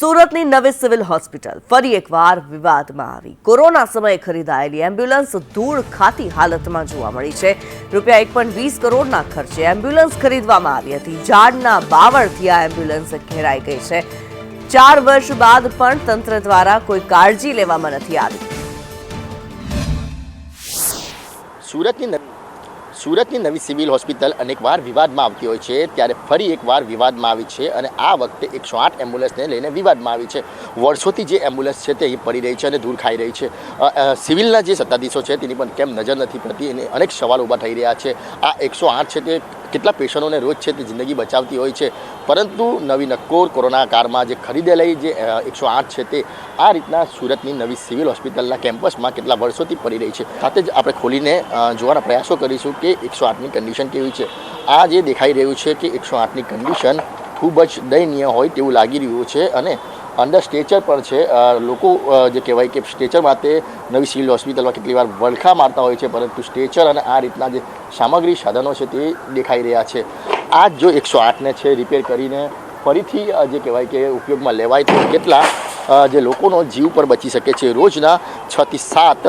સુરતની નવી civil hospital ફરી એકવાર વિવાદમાં આવી. કોરોના સમયે ખરીદાયેલી એમ્બ્યુલન્સ ધૂળ ખાતી હાલતમાં જોવા મળી છે. રૂપિયા એક પોઈન્ટ વીસ કરોડના ખર્ચે એમ્બ્યુલન્સ ખરીદવામાં આવી હતી. ઝાડના બાવળથી આ એમ્બ્યુલન્સ ઘેરાઈ ગઈ છે. ચાર વર્ષ બાદ પણ તંત્ર દ્વારા કોઈ કાળજી લેવામાં નથી આવી. સુરતની સુરતની નવી સિવિલ હોસ્પિટલ અનેકવાર વિવાદમાં આવતી હોય છે. ત્યારે ફરી એકવાર વિવાદમાં આવી છે અને આ વખતે એકસો આઠ એમ્બ્યુલન્સને લઈને વિવાદમાં આવી છે. વર્ષોથી જે એમ્બ્યુલન્સ છે તે અહીં પડી રહી છે અને દૂર ખાઈ રહી છે. સિવિલના જે સત્તાધીશો છે તેની પણ કેમ નજર નથી પડતી? અને અનેક સવાલ ઊભા થઈ રહ્યા છે. આ એકસો આઠ છે તે કેટલા પેશન્ટોને રોજ છે તે જિંદગી બચાવતી હોય છે. પરંતુ નવી નક્કોર કોરોના કારમાં જે ખરીદેલાઈ જે એકસો આઠ છે તે, આ રીતના સુરતની નવી સિવિલ હોસ્પિટલના કેમ્પસમાં કેટલા વર્ષોથી પડી રહી છે. સાથે જ આપણે ખોલીને જોવાના પ્રયાસો કરીશું કે એકસો આઠની કન્ડિશન કેવી છે. આ જે દેખાઈ રહ્યું છે કે એકસો આઠની કન્ડિશન ખૂબ જ દયનીય હોય તેવું લાગી રહ્યું છે અને અંદર સ્ટેચર પણ છે. લોકો જે કહેવાય કે સ્ટેચર માટે નવી સિવિલ હોસ્પિટલમાં કેટલી વાર વળખા મારતા હોય છે, પરંતુ સ્ટેચર અને આ રીતના જે સામગ્રી સાધનો છે તે દેખાઈ રહ્યા છે. આ જો એકસો આઠને છે રિપેર કરીને ફરીથી જે કહેવાય કે ઉપયોગમાં લેવાય તો કેટલા જે લોકોનો જીવ પર બચી શકે છે. રોજના છથી સાત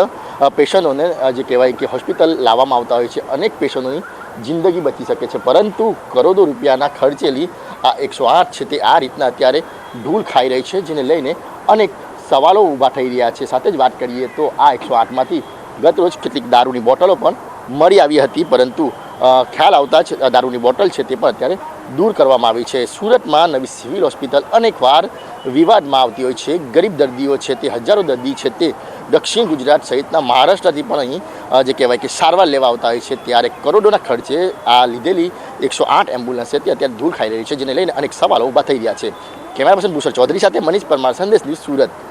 પેશન્ટોને જે કહેવાય કે હોસ્પિટલ લાવવામાં આવતા હોય છે. અનેક પેશન્ટોની જિંદગી બચી શકે છે. પરંતુ કરોડો રૂપિયાના ખર્ચેલી આ એકસો આઠ છે તે આ રીતના અત્યારે ધૂળ ખાઈ રહી છે, જેને લઈને અનેક સવાલો ઊભા થઈ રહ્યા છે. સાથે જ વાત કરીએ તો આ એકસો આઠમાંથી ગત રોજ કેટલીક દારૂની બોટલો પણ મળી આવી હતી, પરંતુ ખ્યાલ આવતા જ દારૂની બોટલ છે તે પણ અત્યારે દૂર કરવામાં આવી છે. સુરતમાં નવી સિવિલ હોસ્પિટલ અનેકવાર વિવાદમાં આવતી હોય છે. ગરીબ દર્દીઓ છે તે, હજારો દર્દી છે તે દક્ષિણ ગુજરાત સહિતના મહારાષ્ટ્રથી પણ અહીં જે કહેવાય કે સારવાર લેવા આવતા હોય છે, ત્યારે કરોડોના ખર્ચે આ લીધેલી એકસો આઠ એમ્બ્યુલન્સ છે તે અત્યારે ધૂળ ખાઈ રહી છે, જેને લઈને અનેક સવાલો ઊભા થઈ રહ્યા છે. કેમેરા પર્સન ભૂષણ ચૌધરી સાથે મનીષ પરમાર, સંદેશ ન્યૂઝ સુરત.